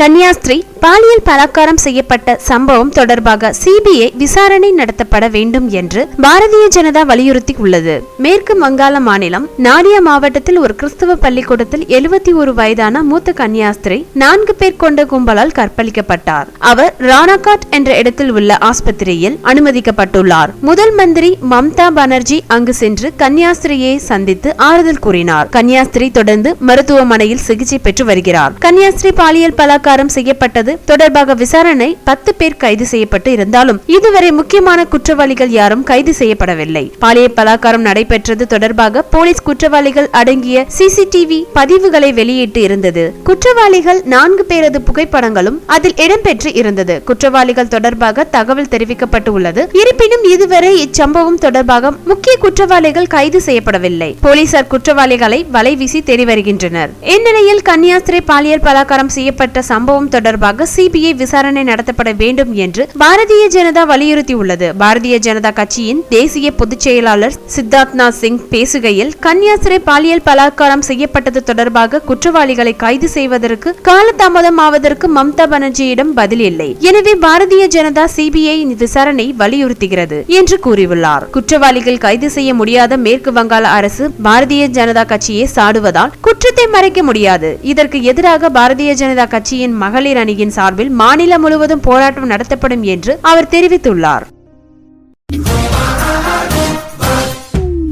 கன்னியாஸ்திரி பாலியல் பலாத்காரம் செய்யப்பட்ட சம்பவம் தொடர்பாக சிபிஐ விசாரணை நடத்தப்பட வேண்டும் என்று பாரதிய ஜனதா வலியுறுத்தி உள்ளது மேற்கு வங்காள மாநிலம் நாடியா மாவட்டத்தில் ஒரு கிறிஸ்தவ பள்ளிக்கூடத்தில் எழுபத்தி ஒரு வயதான மூத்த கன்னியாஸ்திரி நான்கு பேர் கொண்ட கும்பலால் கற்பழிக்கப்பட்டார். அவர் ராணாகாட் என்ற இடத்தில் உள்ள ஆஸ்பத்திரியில் அனுமதிக்கப்பட்டுள்ளார். முதல் மந்திரி மம்தா பானர்ஜி அங்கு சென்று கன்னியாஸ்திரியை சந்தித்து ஆறுதல் கூறினார். கன்னியாஸ்திரி தொடர்ந்து மருத்துவமனையில் சிகிச்சை பெற்று வருகிறார். கன்னியாஸ்திரி பாலியல் பலாக்காரம் செய்யப்பட்டது தொடர்பாக விசாரணை பத்து பேர் கைது செய்யப்பட்டு இருந்தாலும் இதுவரை முக்கியமான குற்றவாளிகள் யாரும் கைது செய்யப்படவில்லை. பாலிய பலாக்காரம் நடைபெற்றது தொடர்பாக போலீஸ் குற்றவாளிகள் அடங்கிய சிசிடிவி பதிவுகளை வெளியிட்டு இருந்தது. குற்றவாளிகள் நான்கு பேரது புகைப்படங்களும் அதில் இடம்பெற்று இருந்தது. குற்றவாளிகள் தொடர்பாக தகவல் தெரிவிக்கப்பட்டு உள்ளது. இருப்பினும் இதுவரை இச்சம்பவம் தொடர்பாக முக்கிய குற்றவாளிகள் கைது செய்யப்படவில்லை. போலீசார் குற்றவாளிகளை வலை வீசி தேடி வருகின்றனர். இந்நிலையில் கன்னியாஸ்திரி பாலியல் பலாக்காரம் செய்யப்பட்ட சம்பவம் தொடர்பாக தொடர்பாக சிபிஐ விசாரணை நடத்தப்பட வேண்டும் என்று பாரதிய ஜனதா வலியுறுத்தியுள்ளது. பாரதிய ஜனதா கட்சியின் தேசிய பொதுச் செயலாளர் சித்தார்த்நாத் சிங் பேசுகையில் கன்னியாஸ்திரி பாலியல் பலாத்காரம் செய்யப்பட்டது தொடர்பாக குற்றவாளிகளை கைது செய்வதற்கு காலதாமதம் ஆவதற்கு மம்தா பானர்ஜியிடம் பதில் இல்லை. எனவே பாரதிய ஜனதா சிபிஐ விசாரணை வலியுறுத்துகிறது என்று கூறியுள்ளார். குற்றவாளிகள் கைது செய்ய முடியாத மேற்கு வங்காள அரசு பாரதிய ஜனதா கட்சியை சாடுவதால் குற்றத்தை மறைக்க முடியாது. இதற்கு எதிராக பாரதிய ஜனதா கட்சியின் மகளிர் அணியின் சார்பில் மாநிலம் முழுவதும் போராட்டம் நடத்தப்படும் என்று அவர் தெரிவித்துள்ளார்.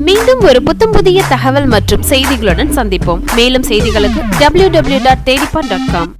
மீண்டும் ஒரு புத்தம் புதிய தகவல் மற்றும் செய்திகளுடன் சந்திப்போம். மேலும் செய்திகளுக்கு W W dot Thedipaan dot com